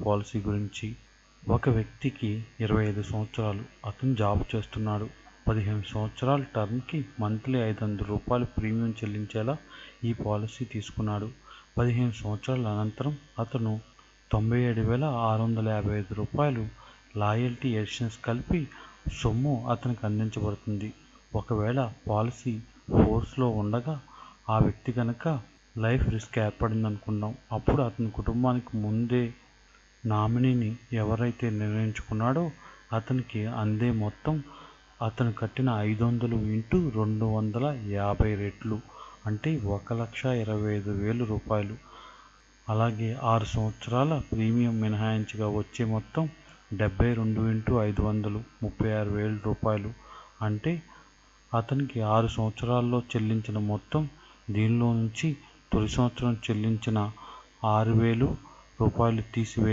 Policy గురించి. ఒక వ్యక్తికి ఇరవై ఐదు సంవత్సరాలు అతను జాబ్ చేస్తున్నాడు. పదిహేను సంవత్సరాల టర్మ్కి మంత్లీ ఐదు వందల రూపాయలు ప్రీమియం చెల్లించేలా ఈ పాలసీ తీసుకున్నాడు. పదిహేను సంవత్సరాల అనంతరం అతను తొంభై ఏడు వేల ఆరు వందల యాభై ఐదు రూపాయలు లాయల్టీ ఎడిషన్స్ కలిపి సొమ్ము అతనికి అందించబడుతుంది. ఒకవేళ పాలసీ ఫోర్స్లో ఉండగా ఆ వ్యక్తి కనుక లైఫ్ రిస్క్ ఏర్పడింది అనుకుందాం అప్పుడు అతని కుటుంబానికి ముందే నామినీని ఎవరైతే నిర్ణయించుకున్నాడో అతనికి అందే మొత్తం అతను కట్టిన ఐదు వందలు ఇంటూ రెండు వందల యాభై రెట్లు అంటే ఒక లక్ష ఇరవై ఐదు వేలు రూపాయలు. అలాగే ఆరు సంవత్సరాల ప్రీమియం మినహాయించగా వచ్చే మొత్తం డెబ్బై రెండు ఇంటూ ఐదు వందలు ముప్పై ఆరు వేల రూపాయలు. అంటే అతనికి ఆరు సంవత్సరాల్లో చెల్లించిన మొత్తం దీనిలో నుంచి తొలి సంవత్సరం చెల్లించిన ఆరు వేలు రూపాయలు తీసివే